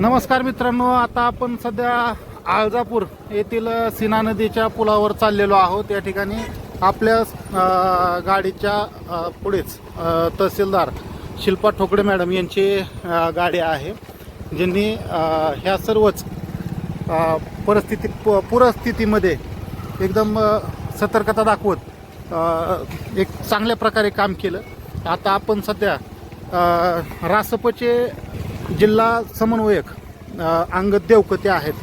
नमस्कार मित्रांनो आता आपण सध्या आळजापूर येथील सीना नदीच्या पुलावर चाललेलो आहोत. या ठिकाणी आपल्या गाडीच्या पुढेच तहसीलदार शिल्पा ठोकडे मॅडम यांची गाडी आहे ज्यांनी ह्या सर्वच परिस्थिती प- पूरस्थितीमध्ये एकदम सतर्कता दाखवत एक चांगल्या प्रकारे काम केलं. आता आपण सध्या रासपचे जिल्हा समन्वयक अंगद देवकते आहेत.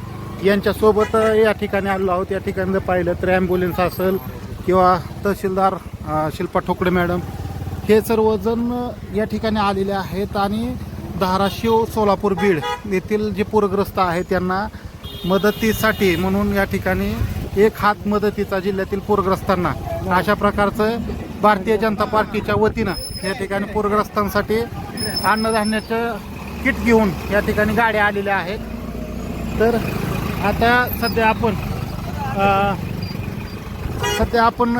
यांच्यासोबत या ठिकाणी आलेलो आहोत. या ठिकाणी जर पाहिलं तर ॲम्ब्युलन्स असेल किंवा तहसीलदार शिल्पा ठोकडे मॅडम हे सर्वजण या ठिकाणी आलेले आहेत आणि धाराशिव सोलापूर बीड येथील जे पूरग्रस्त आहेत त्यांना मदतीसाठी म्हणून या ठिकाणी एक हात मदतीचा जिल्ह्यातील पूरग्रस्तांना अशा प्रकारचं भारतीय जनता पार्टीच्या वतीनं या ठिकाणी पूरग्रस्तांसाठी अन्नधान्याचं किट घेऊन या ठिकाणी गाड्या आलेल्या आहेत. तर आता सध्या आपण सध्या आपण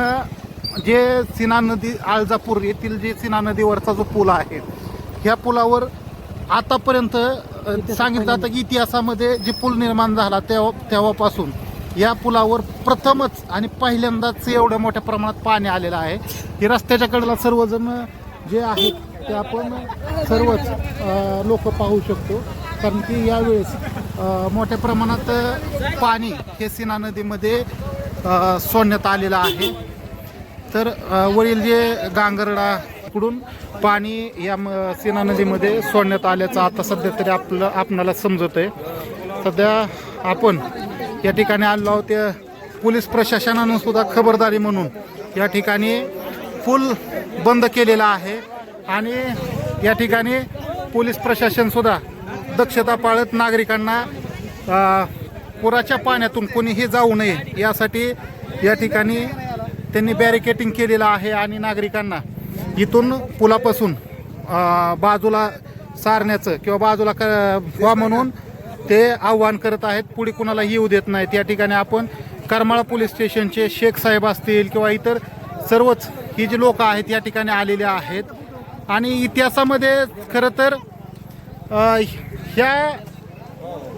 जे सीना नदी आळजापूर येथील जे सीना नदीवरचा जो पूल आहे ह्या पुलावर आतापर्यंत सांगितलं जातं की इतिहासामध्ये जे पूल निर्माण झाला तेव्हा तेव्हापासून या पुलावर प्रथमच आणि पहिल्यांदाच एवढ्या मोठ्या प्रमाणात पाणी आलेलं आहे. की रस्त्याच्या कडेला सर्वजण जे आहेत ते आपण सर्वच लोक पाहू शकतो. कारण की यावेळेस मोठ्या प्रमाणात पाणी हे सीना नदीमध्ये सोडण्यात आलेलं आहे. तर वरील जे गांगर्डाकडून पाणी या म- सीना नदीमध्ये सोडण्यात आल्याचं आता सध्या तरी आपलं आपणाला समजत आहे सध्या आपण या ठिकाणी आलो आहोत. पोलीस प्रशासनानं सुद्धा खबरदारी म्हणून या ठिकाणी पूल बंद केलेला आहे. आणि या ठिकाणी पोलीस प्रशासनसुद्धा दक्षता पाळत नागरिकांना पुराच्या पाण्यातून कोणीही जाऊ नये यासाठी या ठिकाणी त्यांनी बॅरिकेटिंग केलेलं आहे आणि नागरिकांना इथून पुलापासून बाजूला सारण्याचं किंवा बाजूला क व्हा म्हणून ते आव्हान करत आहेत. पुढे कुणाला येऊ देत नाहीत. या ठिकाणी आपण करमाळा पोलीस स्टेशनचे शेख साहेब असतील किंवा इतर सर्वच ही जी लोक आहेत या ठिकाणी आलेले आहेत आणि इतिहासामध्ये खरं तर ह्या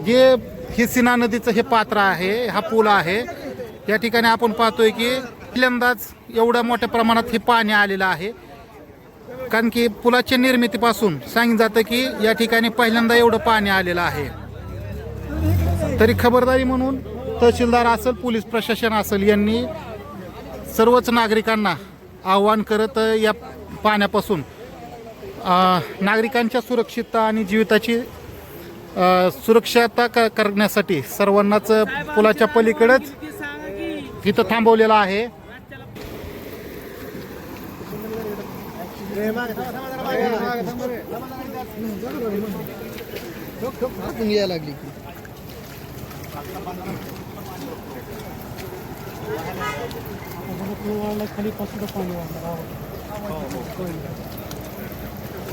जे हे सीना नदीचं हे पात्र आहे हा पूल आहे या ठिकाणी आपण पाहतोय की पहिल्यांदाच एवढ्या मोठ्या प्रमाणात हे पाणी आलेलं आहे. कारण की पुलाच्या निर्मितीपासून सांगितलं जातं की या ठिकाणी पहिल्यांदा एवढं पाणी आलेलं आहे. तरी खबरदारी म्हणून तहसीलदार असेल पोलीस प्रशासन असेल यांनी सर्वच नागरिकांना आव्हान करत या पाण्यापासून नागरिकांच्या सुरक्षितता आणि जीविताची सुरक्षता क करण्यासाठी सर्वांनाच पुलाच्या पलीकडेच इथं थांबवलेलं आहे. लागली. की खाली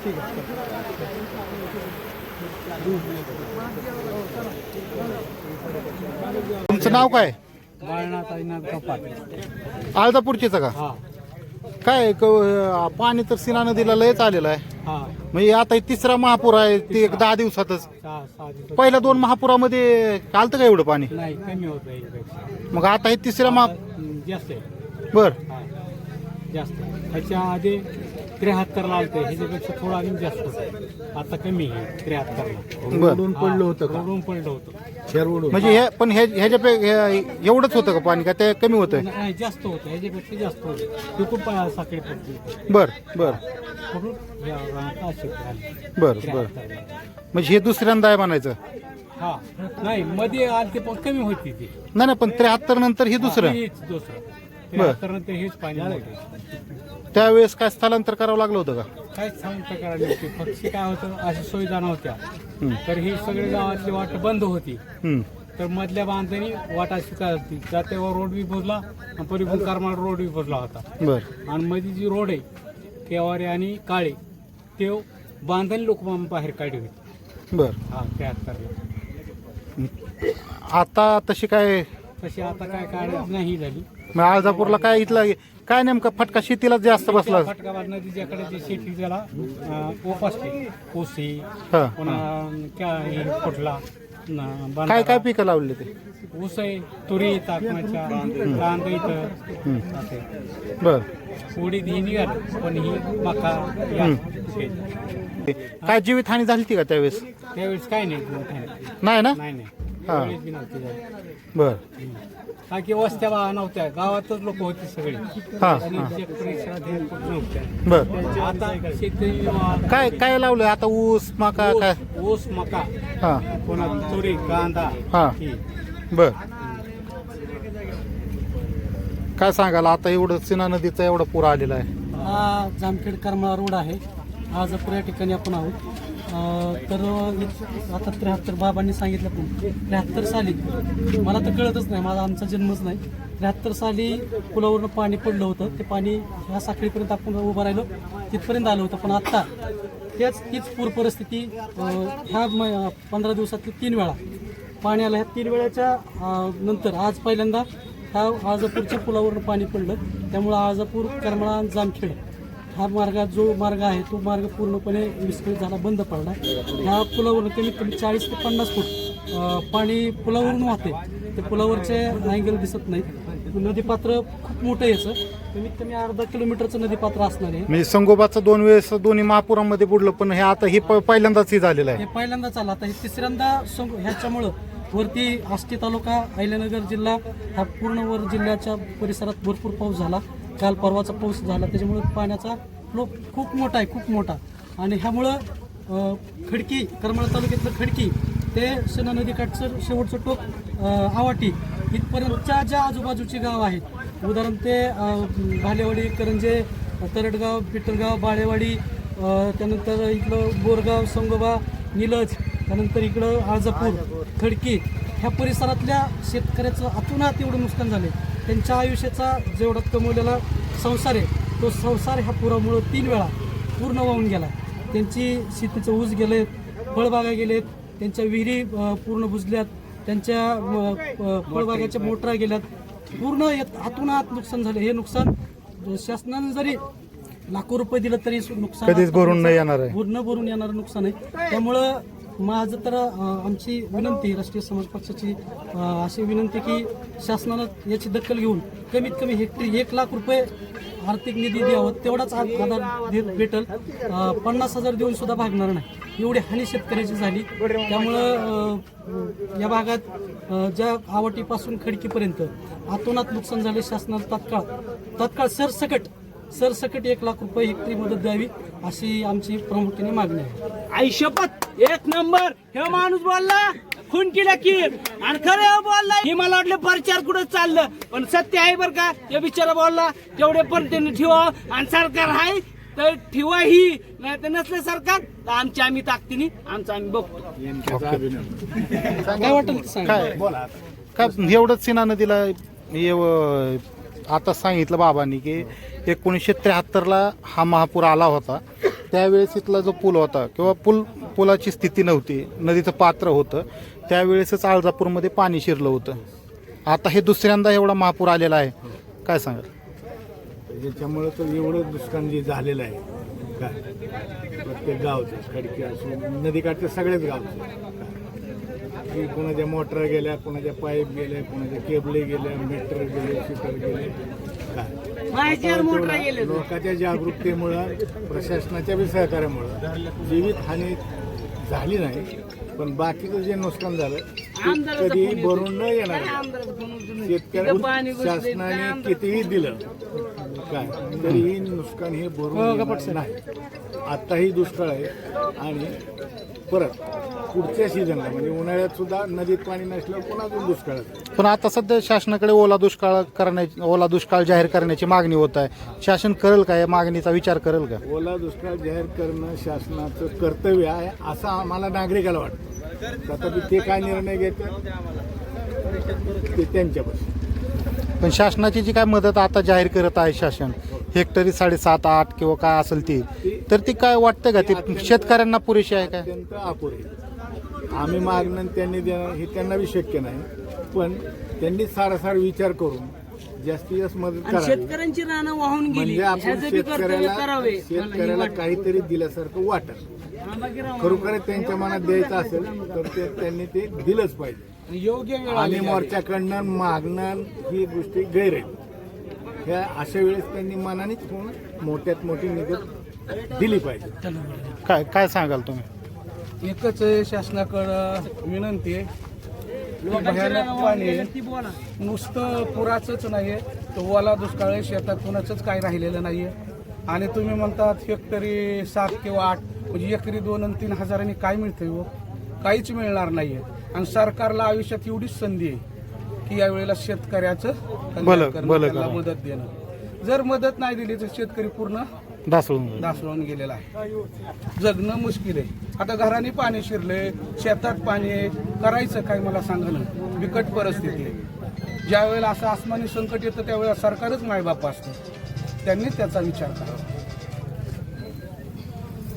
पाणी वाढणार तुमचं नाव काय? बाळनाथ कपाट आळदापूरचेच का? हा. काय क- पाणी तर सीना नदीला लयच आलेलं आहे. हा. म्हणजे आता हे तिसरा महापूर आहे ते एक दहा दिवसातच. सहा सहा दिवस पहिल्या दोन महापुरामध्ये आलतं का एवढं पाणी? नाही कमी होत आहे याच्यापेक्षा. मग आता हे तिसऱ्या महा जास्त आहे. बर. हा जास्त आहे. ह्याच्या आधी त्र्याहत्तरला आलते ह्याच्यापेक्षा थोडं अजून जास्त होतं. आता कमी आहे त्र्याहत्तरला बर. उडून पडलं होतं का? रडून पडलं होतं. शेर उडून म्हणजे हे पण हे ह्याच्या एवढंच होतं का पाणी का? ते कमी होतं नाही जास्त होतं. ह्याच्यापेक्षा जास्त होतं. ते खूप पा- साखळी पडली. बर बर. या अशी. बर बर. 73 ला. म्हणजे हे दुसऱ्यांदा आहे म्हणायचं? हा. नाही मध्ये आलते पण कमी होती ती. नाही पण त्र्याहत्तर नंतर हे दुसरं. हेच दुसरं. नंतर हेच पाणी मोठं. त्यावेळेस काय स्थलांतर करावं लागलं होतं का? काहीच सांगता करायला नव्हती पक्षी काय होतं अशी सुविधा नव्हत्या. तर ही सगळी गावातली वाट बंद होती. हं. तर मधल्या बांधणी वाटा शिकाय होती. जातेवर रोड बी बुजला आणि परिपूर्ण करमाळ रोड बी बुजला होता. बर. आणि मध्ये जी रोड आहे केवारे आणि काळे ते बांधणी लोक बाहेर काढले. होते बर. हा त्र्याहत्तरला आता तशी काय? तशी आता काय काढ नाही झाली. मग आळजापूरला काय इथला काय नेमका फटका? शेतीला जास्त बसला. फटकाबाद नदीच्याकडे जे शेती त्याला अं, ओप असते. कोसी हा. पुन्हा क्या हे न, काय बांधारा. काय पिकं लावले ते? ऊस आहे तुरी ताकमाच्या कांदा इथं. असे. बर. उडीद ही निघाली पण ही मका या शेत. काय जीवितहानी झाली ती का त्यावेळेस? त्यावेळेस काय नाही. नाही ना? नाही नाही. हा. त्यावेळेस बी नव्हती झाली. बर. का की वस्त्या बा नव्हत्या. गावातच लोक होते सगळे. हा आणि हा हे नव्हत्या बर. आता काय काय लावलंय? आता ऊस मका काय? ऊस- ऊस मका. हा. पुन्हा तुरी कांदा. हा. ही. बर. काय सांगाल? आता एवढं सिना नदीचा एवढा पूर आलेला आहे. हा जामखेड करमाळा रोड आहे. आज आपण या ठिकाणी आपण आहोत. तर आता त्र्याहत्तर बाबांनी सांगितलं पण त्र्याहत्तर साली मला तर कळतच नाही माझा आमचा जन्मच नाही. त्र्याहत्तर साली पुलावरनं पाणी पडलं होतं ते पाणी ह्या साखळीपर्यंत आपण उभं राहिलो तिथपर्यंत आलं होतं. पण आत्ता त्याच तीच पूर परिस्थिती ह्या म- पंधरा दिवसातली तीन वेळा. पाणी आलं ह्या तीन वेळाच्या नंतर आज पहिल्यांदा ह्या आजापूरच्या पुलावरून पाणी पडलं. त्यामुळं आजापूर करमाळा जामखेड. हा मार्ग जो मार्ग आहे तो मार्ग पूर्णपणे विस्कळीत झाला बंद पडला. ह्या पुलावरून कमीत कमी चाळीस ते पन्नास फूट पाणी पुलावरून वाहते. ते पुलावरचे अँगल दिसत नाहीत. नदीपात्र खूप मोठं याचं. कमीत कमी अर्धा किलोमीटरचं नदीपात्र असणार आहे. म्हणजे संगोबाचं दोन वेळेस दोन्ही महापुरामध्ये बुडलं पण हे आता हे प- पहिल्यांदाच हे झालेलं आहे. हे पहिल्यांदाच आलं. आता हे तिसऱ्यांदा सं- ह्याच्यामुळं वरती आष्टी तालुका अहिल्यानगर जिल्हा हा पूर्ण वर जिल्ह्याच्या परिसरात भरपूर पाऊस झाला. काल परवाचा पाऊस झाला त्याच्यामुळे पाण्याचा फ्लो खूप मोठा आहे खूप मोठा. आणि ह्यामुळं खडकी करमाळा तालुक्यातलं खडकी ते सेना नदीकाठचं शेवटचं टोक आवाटी इथपर्यंतच्या ज्या आजूबाजूची गाव आहेत उदाहरण ते भालेवाडी करंजे तरडगाव पिटलगाव बाळेवाडी त्यानंतर इकडं बोरगाव संगोबा निलज त्यानंतर इकडं आळजापूर खडकी ह्या परिसरातल्या शेतकऱ्याचं अतोनात एवढं नुकसान झाले त्यांच्या आयुष्याचा जेवढा कमवलेला संसार आहे तो संसार ह्या पुरामुळं तीन वेळा पूर्ण वाहून गेला. त्यांची शेतीचं ऊस गेलेत फळबागा गेलेत त्यांच्या विहिरी पूर्ण बुजल्यात त्यांच्या फळबागाच्या मोटरा गेल्यात. पूर्ण यात हातून नुकसान झालं. हे नुकसान शासनानं जरी लाखो रुपये दिलं तरी नुकसान कधीच भरून नाही येणार आहे. पूर्ण भरून येणारं नुकसान आहे. त्यामुळं माझं तर आमची विनंती राष्ट्रीय समाज पक्षाची अशी विनंती की शासनानं याची दखल घेऊन कमीत कमी हेक्टरी एक लाख रुपये आर्थिक निधी द्यावं तेवढाच आधार भेटल. पन्नास हजार देऊन सुद्धा भागणार नाही. एवढी हानी शेतकऱ्याची झाली. त्यामुळं या भागात ज्या आवटीपासून खडकीपर्यंत आतोनात नुकसान झाले शासनाला तात्काळ तात्काळ सरसकट सरसकट एक लाख रुपये हेक्टरी मदत द्यावी. अशी आमची प्रामुख्याने मागणी आहे. आई शपथ! एक नंबर! हे माणूस बोलला खून केला की आणि खरं हे बोलला. हे मला वाटलं प्रचार कुठं चाललं. पण सत्य आहे बरं का हे बिचारा बोलला तेवढे पण त्यांनी ठेवा आणि सरकार आहे तर ठेवा ही. नाही तर नसलं सरकार तर आमच्या आम्ही ताकदीने आमचं आम्ही बघतो. काय वाटेल सांगा. काय? काय एवढंच सिना नदीला एव- आता सांगितलं बाबांनी की एकोणीसशे त्र्याहत्तरला हा महापूर आला होता. त्यावेळेस इथला जो पूल होता किंवा पूल पुलाची स्थिती नव्हती नदीचं पात्र होतं. त्यावेळेसच आळजापूरमध्ये पाणी शिरलं होतं. आता हे दुसऱ्यांदा एवढा महापूर आलेला आहे. काय सांगाल? याच्यामुळं तर एवढं नुकसान जे झालेलं आहे. काय? प्रत्येक गावचं खडकी असो नदीकाठच्या सगळ्याच गावचं. की कोणाच्या मोटर गेल्या कोणाच्या पाईप गेल्या कोणाच्या केबले गेल्या मीटर गेले शिटर गेले. लोकांच्या जागरूकतेमुळं प्रशासनाच्या बी सहकार्यामुळं जीवित हानी झाली नाही पण बाकीचं जे नुकसान झालं कधी. भरून न येणार. शेतकऱ्या शासनाने कितीही दिलं काय? तरीही नुकसान हे भरून येणार नाही. आत्ताही दुष्काळ आहे आणि परत पुढच्या सीझनला म्हणजे उन्हाळ्यात सुद्धा नदीत पाणी नसल्यावर पुन्हा अजून दुष्काळात पण आता सध्या शासनाकडे ओला दुष्काळ करण्याची ओला दुष्काळ जाहीर करण्याची मागणी होत आहे. शासन करेल का या मागणीचा विचार करेल का? ओला दुष्काळ जाहीर करणं शासनाचं कर्तव्य आहे असं आम्हाला नागरिकाला वाटतं. तथापि ते काय निर्णय घेतात? ते त्यांच्यापासून पण शासनाची जी काय मदत आता जाहीर करत आहे शासन हेक्टरी साडेसात आठ किंवा काय असेल ती तर ती काय वाटतं का? ती शेतकऱ्यांना पुरेशी आहे काय? अत्यंत अपुरे आम्ही मागणं त्यांनी देणं हे त्यांना बी शक्य नाही. पण त्यांनी सारासार विचार करून जास्तीत जास्त मदत आणि करावी. शेतकऱ्यांची रानं वाहून गेली. म्हणजे आपण ह्याचं बी कर्तव्य शेतकऱ्याला करावे. शेतकऱ्याला काहीतरी दिल्यासारखं वाटत. खरोखर त्यांच्या मनात द्यायचं असेल तर ते त्यांनी ते दिलंच पाहिजे. योग्य वेळ आणि मोर्चाकडनं मागणं ही गोष्टी गैर आहेत. ह्या अशा वेळेस त्यांनी मनानेच होऊन मोठ्यात मोठी मदत दिली पाहिजे. काय काय सांगाल तुम्ही? एकच आहे शासनाकडं विनंती आहे की भयानक पाणी आहे. ती नुसतं पुराचंच नाही आहे तर ओला दुष्काळ आहे शेतात कुणाचंच काही राहिलेलं नाही आहे आणि तुम्ही म्हणतात हेक्टरी सात किंवा आठ म्हणजे एकरी दोन आणि तीन हजारांनी काय मिळतंय हो? काहीच मिळणार नाही आहे आणि सरकारला आयुष्यात एवढीच संधी आहे की यावेळेला शेतकऱ्याचं कल्याण भलं- करणं, भलं त्यांना करणं. मदत देणं. जर मदत नाही दिली तर शेतकरी पूर्ण ढासळून जाईल. ढासळून गेलेला आहे. जगणं मुश्किल आहे. आता घराने पाणी शिरले शेतात पाणी आहे. करायचं काय मला सांगा ना? बिकट परिस्थिती आहे. ज्या वेळेला असं आसमानी संकट येतं त्यावेळेला सरकारच मायबाप असतं. त्यांनी त्याचा विचार करावा.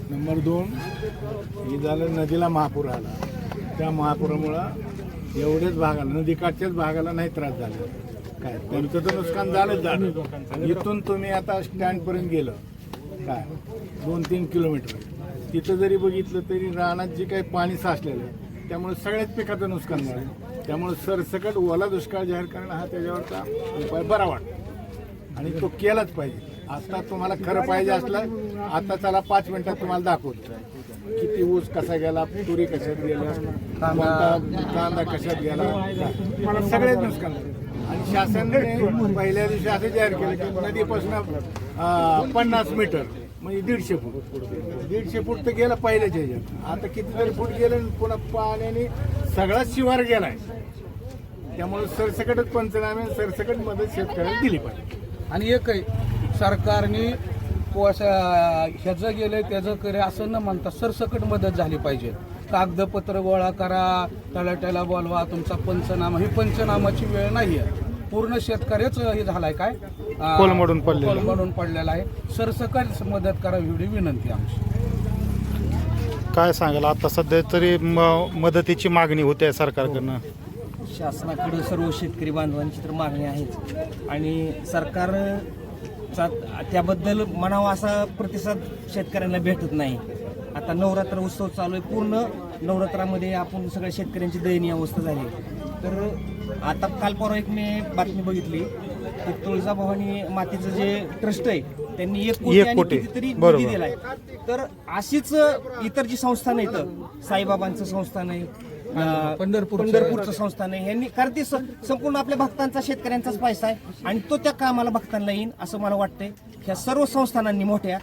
नंबर दोन हे झालं नदीला महापूर आला. त्या महापुरामुळं एवढ्याच भागाला नदीकाठच्याच भागाला नाही त्रास झाला. काय? त्यांचं तर नुकसान झालंच झालं. इथून तुम्ही आता स्टँडपर्यंत गेलं. काय? दोन तीन किलोमीटर. तिथं जरी बघितलं तरी रानात जे काही पाणी साचलेलं आहे त्यामुळे सगळ्याच पिकाचं नुकसान झालं. त्यामुळे सरसकट ओला दुष्काळ जाहीर करणं हा त्याच्यावरचा उपाय बरा वाटतो. आणि तो केलाच पाहिजे. आता तुम्हाला खरं पाहिजे असलं आता चला पाच मिनिटात तुम्हाला दाखवतो. किती ऊस कसा गेला तुरी कशात गेल्या कोणता कांदा कशात गेला? मला सगळेच नुकसान झालं. आणि शासनाने पहिल्या दिवशी असं जाहीर केलं की नदीपासून पन्नास मीटर म्हणजे दीडशे फूट. दीडशे फूट तर गेलं पहिल्याच्या ह्याच्यात. आता कितीतरी फूट गेलं आणि पुन्हा पाण्याने सगळाच शिवार गेलाय. त्यामुळे सरसकटच पंचनामे सरसकट मदत शेतकऱ्याला दिली पाहिजे. आणि एक आहे सरकारने कोसा ह्याचं गेलंय त्याचं करे असं न म्हणता सरसकट मदत झाली पाहिजे. कागदपत्र गोळा करा तलाट्याला बोलवा तुमचा पंचनामा ही पंचनामाची वेळ नाही आहे पूर्ण शेतकऱ्याच हे झालाय काय? कोलमडून पडलेलं. कोलमडून पडलेला आहे. सरसकट मदत करा एवढी विनंती आमची. काय सांगाल? आता सध्या तरी म- मदतीची मागणी होते सरकारकडनं. शासनाकडे सर्व शेतकरी बांधवांची तर मागणी आहेच. आणि सरकारचा त्याबद्दल म्हणावा असा प्रतिसाद शेतकऱ्यांना भेटत नाही आता नवरात्र उत्सव चालू आहे पूर्ण नवरात्रामध्ये आपण सगळ्या शेतकऱ्यांची दयनीय अवस्था झाली तर आता काल परवा एक मी बातमी बघितली की तुळजाभवानी मातेचं जे ट्रस्ट आहे त्यांनी एक कोटी. कितीतरी निधी बरोबर. दिलाय तर अशीच इतर जी संस्थान आहेत साईबाबांचं संस्थान आहे अं, पंढरपूरचं- संस्थान आहे. यांनी कारण ते स- संपूर्ण आपल्या भक्तांचा शेतकऱ्यांचाच पैसा आहे. आणि तो त्या कामाला भक्तांना येईल असं मला वाटतंय. ह्या सर्व संस्थानांनी मोठ्या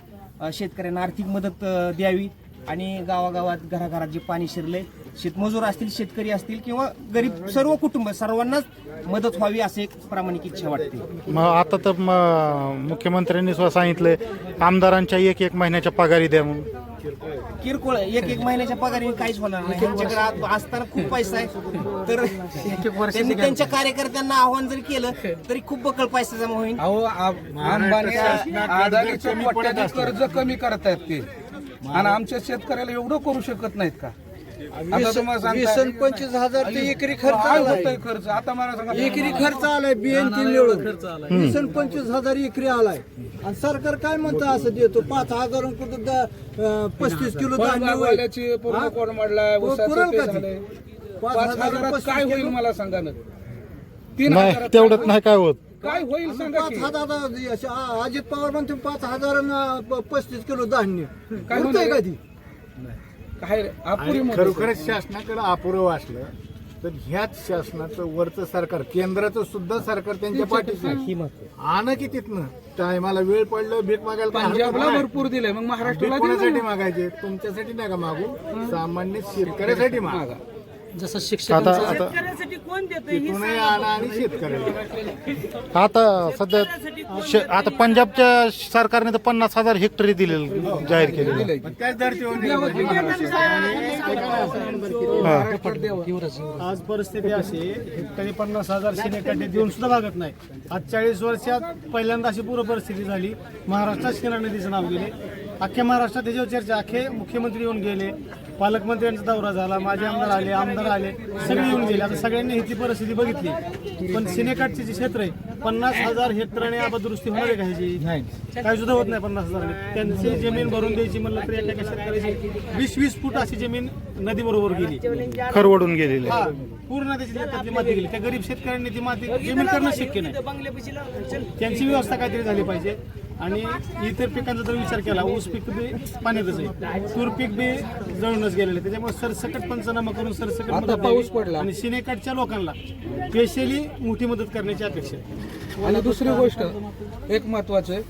शेतकऱ्यांना आर्थिक मदत द्यावी. आणि गावागावात घराघरात जे पाणी शिरले शेतमजूर असतील शेतकरी असतील किंवा गरीब सर्व कुटुंब सर्वांनाच मदत व्हावी असे एक प्रामाणिक इच्छा वाटते. मग आता तर मुख्यमंत्र्यांनी स्वतः सांगितलंय आमदारांच्या एक एक महिन्याच्या पगारी द्या म्हणून. किरकोळ एक एक महिन्याच्या पगारी काहीच होणार नाही. त्यांच्याकडे आत- असताना खूप पैसा आहे. तर त्यांनी त्यांच्या कार्यकर्त्यांना आव्हान जरी केलं तरी खूप बकळ पैसा जमा होईल. अहो आ- अंबानी अदानीचं कोट्याधी कर्ज कमी करतायत ते. आणि आमच्या शेतकऱ्याला एवढं करू शकत नाहीत का? आता तुम्हाला सांगताय- पंचवीस हजार ते एकरी खर्च काय आलाय. होतंय खर्च. आता मला सांगा. एकरी खर्च आलाय बिएनटी मिळून. वीस आणि पंचवीस हजार एकरी आलाय. आणि सरकार काय म्हणतं असं देतो? पाच हजार कुठं द- अं, पस्तीस किलो धान्य होईल. फळबागवाल्याची पूर्ण हा? कोण मोडलाय पुरेल का ते? पाच पाच हजार हजारात पस्तीस काय होईल किलो? मला सांगा ना. तीन नाही हजारात काय नाही काय होत. होईल? काय होईल सांगा पाच की? हजार असे आ- अजित पवार म्हणते पाच हजार पस्तीस किलो धान्य. काय होतंय का ती? काय अपुरी आणि मदत खरोखरच शासनाकडे अपुरं वाचलं तर ह्याच शासनाचं वरचं सरकार केंद्राचं सुद्धा सरकार त्यांच्या पाठीशी आहे. आणं की तिथनं. टायमाला वेळ पडलं भीक मागायला काय हरकत पंजाबला नाही. भरपूर दिलंय. मग भीक महाराष्ट्राला दिलं कोणासाठी नाही. मागायचे? तुमच्यासाठी नाही का मागू? सामान्य शेतकऱ्यासाठी मागा. जसं आता शिक्षकांचं आता शेतकऱ्यासाठी कोण देतं ही तिथूनही आणा आणि शेतकऱ्याला आता सध्या श- आता पंजाबच्या सरकारने तर पन्नास हजार हेक्टरी दिलेलं जाहीर केलेलं पण त्याच धर्तीवर आज परिस्थिती अशी हेक्टरी पन्नास हजार सिनेकाटे देऊन सुद्धा लागत नाही आज चाळीस वर्षात पहिल्यांदा अशी पूर्व परिस्थिती झाली महाराष्ट्रात शिना नदीचं नाव गेले अख्ख्या महाराष्ट्रात त्याच्यावर चर्चा अख्खे मुख्यमंत्री येऊन गेले पालकमंत्र्यांचा दौरा झाला माझे आमदार आले आमदार आले सगळे येऊन गेले. आता सगळ्यांनी ही ती परिस्थिती बघितली. पण सिनेकाटचे जे क्षेत्र आहे पन्नास हजार हेक्टरने आबाद दुरुस्ती होणार आहे का ह्याची? काही सुद्धा होत नाही पन्नास हजाराने. त्यांची जमीन भरून द्यायची म्हणलं तर एका शेतकऱ्याची वीस वीस फूट अशी जमीन नदी बरोबर गेली. खरवडून गेलेले हा पूर्ण त्याची माती गेली. त्या गरीब शेतकऱ्यांनी ती माती जमीन करणं शक्य नाही. त्यांची व्यवस्था काहीतरी झाली पाहिजे. आणि इतर पिकांचा जर विचार केला ऊस पीक बी पाण्यातच आहे तूर पीक बी जळूनच गेलेलं आहे त्याच्यामुळे सरसकट पंचनामा करून सरसकट मदत पाऊस द्यावी. पडला. आणि सिनेकाटच्या लोकांना स्पेशली मोठी मदत करण्याची अपेक्षा आहे आणि दुसरी गोष्ट एक महत्वाचं आहे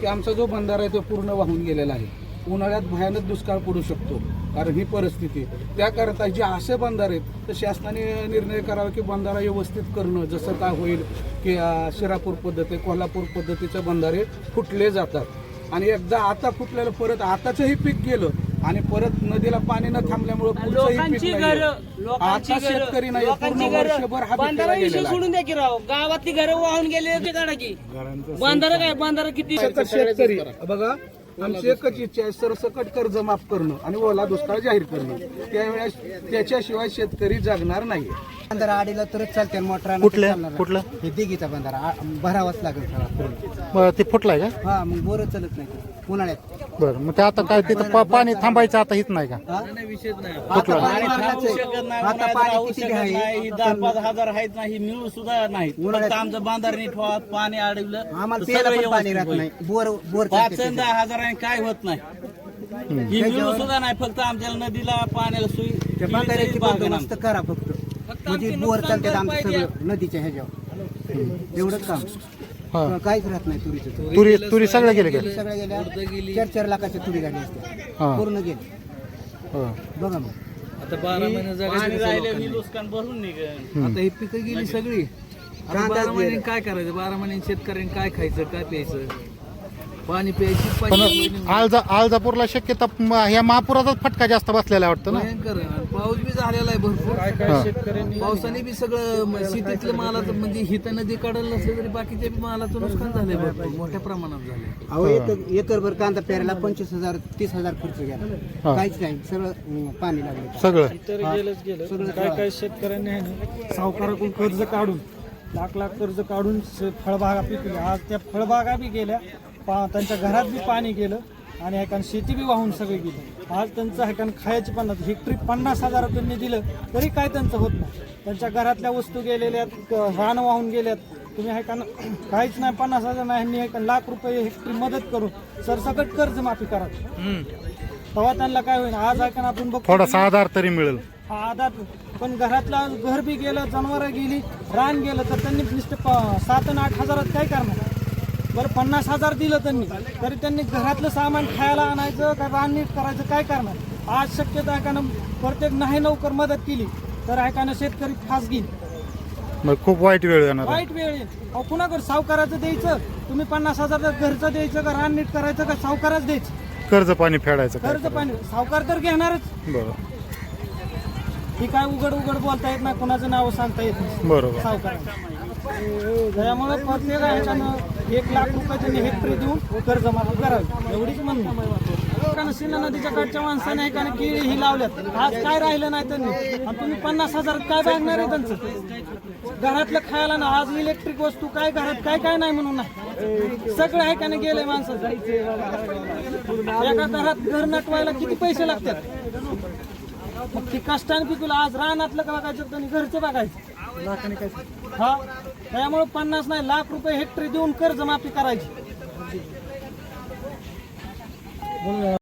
की आमचा जो बंधारा आहे तो पूर्ण वाहून गेलेला आहे उन्हाळ्यात भयानक दुष्काळ पडू शकतो कारण ही परिस्थिती आहे. त्याकरता जे असे बंधारे आहेत तर शासनाने निर्णय करावा की बंधारा व्यवस्थित करणं जसं काय होईल की शिरापूर पद्धती कोल्हापूर पद्धतीचे बंधारे फुटले जातात. आणि एकदा आता फुटलेलं परत आताचंही पीक गेलं आणि परत नदीला पाणी न थांबल्यामुळे लोकांची घर लोकांची आता शेतकरी नाही पूर्ण वर्षभर हा बंधारा विषय. सोडून द्या की राव. गावातली घरं वाहून गेले ते काढा की. बंधारा काय बंधारा किती? शेतकरी. बघा आमची एकच इच्छा आहे सरसकट कर्ज माफ करणं आणि ओला दुष्काळ जाहीर करणं. त्यावेळेस त्याच्याशिवाय शेतकरी जगणार नाही. बंधारा आडीला तरच चालते मोटर कुठल्या कुठलं? हे दिघीचा बंधारा आ- भरावाच लागेल पूर्ण ते फुटलाय का? हा मग बोर चालत नाही. उन्हाळ्यात. बरं मग ते आता काय तिथं पा- पाणी थांबायचं आता हित नाही का? हा? आता पाणी मारलंच आहे. आता पाणी किती आहे? दहा पाच हजार आहेत नाही मिळू सुद्धा नाही उन्हाळ्यात- फक्त आमचं पाणी अडवलं आम्हाला तर प्यायला सगळं पण पाणी व्यवस्थित राहत होईल. नाही. बोर बोर पाच आणि तिथे. दहा हजारांनी काय होत नाही. ही मिळू सुद्धा नाही फक्त आमच्याला नदीला पाण्याला त्या केली बंदोबस्त करा फक्त. म्हणजे बोर चालते आमचं सगळं नदीच्या ह्याच्यावर. एवढंच काम. हा. काहीच राहत नाही तुरीचं. तुरी तुरी सगळं गेले का? सगळ्या गेल्या चार चार लाखाच्या तुरी गाडी असते. हा. पूर्ण गेली. हो. बघा मग. नुकसान भरून निघेल. आता ही पिकं गेली सगळी. कांदा गेला. काय करायचं? बारा महिने शेतकऱ्यांनी काय खायचं काय प्यायचं? पाणी प्यायची पण आळजा आळजापूरला शक्यता म- ह्या महापुराचाच फटका जास्त बसलेला वाटतं ना? भयंकर. पाऊस बी झालेला आहे भरपूर. हा. पावसाने बी सगळं म- शेतीतलं मालाचं म्हणजे हित नदी काढायला नसलं तरी बाकीच्या बी मालाचं नुकसान झालंय भरपूर. मोठ्या प्रमाणात झालंय. अहो एकर एकरभर कांदा पेरायला पंचवीस हजार तीस हजार खर्च गेला. हा. काहीच नाही. सगळं अं, पाणी लागलं. सगळं. तर गेलंच गेलं. काय काय शेतकऱ्यांनी आहे ना सावकाराकडून कर्ज काढून लाख लाख कर्ज काढून श- फळबागा पिकल्या. आज त्या फळबागा बी गेल्या. पा त्यांच्या घरात बी पाणी गेलं आणि ह्याकान शेती बी वाहून सगळी गेली. आज त्यांचं ह्याकान खायची पन्नास हेक्टरी पन्नास हजार त्यांनी दिलं तरी काय त्यांचं होत नाही. त्यांच्या घरातल्या वस्तू गेलेल्या रानं वाहून गेल्यात. तुम्ही ह्याकान काहीच नाही पन्नास हजार नाही ह्यांनी ह्याकान लाख रुपये हेक्टरी मदत करून सरसकट कर्ज माफी करा तेव्हा त्यांना काय होईल? आज ऐका ना आपण बघतो थोडासा आधार तरी मिळेल. हा आधार पण घरातला घर बी गेलं जनावरं गेली रान गेलं तर त्यांनी नुसते सात आणि आठ हजारात काय करणार? बरं पन्नास हजार दिलं त्यांनी. तरी त्यांनी घरातलं सामान खायला आणायचं का रान नीट करायचं काय करणार? आज शक्यता एकानं प्रत्येक नाही लवकर मदत केली तर एकानं शेतकरी फास घेईल मग खूप वाईट वेळ येणार. वाईट वेळ येईल. अहो कुणाकडे सावकाराचं द्यायचं? तुम्ही पन्नास हजार घरचं द्यायचं का रान नीट करायचं का सावकाराच द्यायचं? कर्ज पाणी फेडायचं काय कर्ज पाणी. सावकार तर घेणारच. बरोबर ही काय उघड उघड बोलता येत नाही कोणाचं नाव सांगता येत नाही. बरोबर. सावकार. त्यामुळे प्रत्येक ह्याच्यानं एक लाख रुपये त्यांनी हेक्टरी देऊन कर्जमाफी करावी. एवढीच म्हणणं कारण सिना नदीच्या काठच्या माणसाने एकाने केळी ही लावल्यात. आज काय राहिलं नाही त्यांनी? आणि तुम्ही पन्नास हजार काय बघणार आहे त्यांचं? घरातलं खायला ना आज इलेक्ट्रिक वस्तू काय घरात काय काय नाही म्हणून नाही. सगळं ऐकाने गेलंय माणसं एका घरात घर नटवायला किती पैसे लागतात? मग ती कष्टाने पिकवलं. आज रानातलं का बघायचं त्यांनी घरचं बघायचं. हा? त्यामुळे पन्नास नाही लाख रुपये हेक्टरी देऊन कर्जमाफी करायची.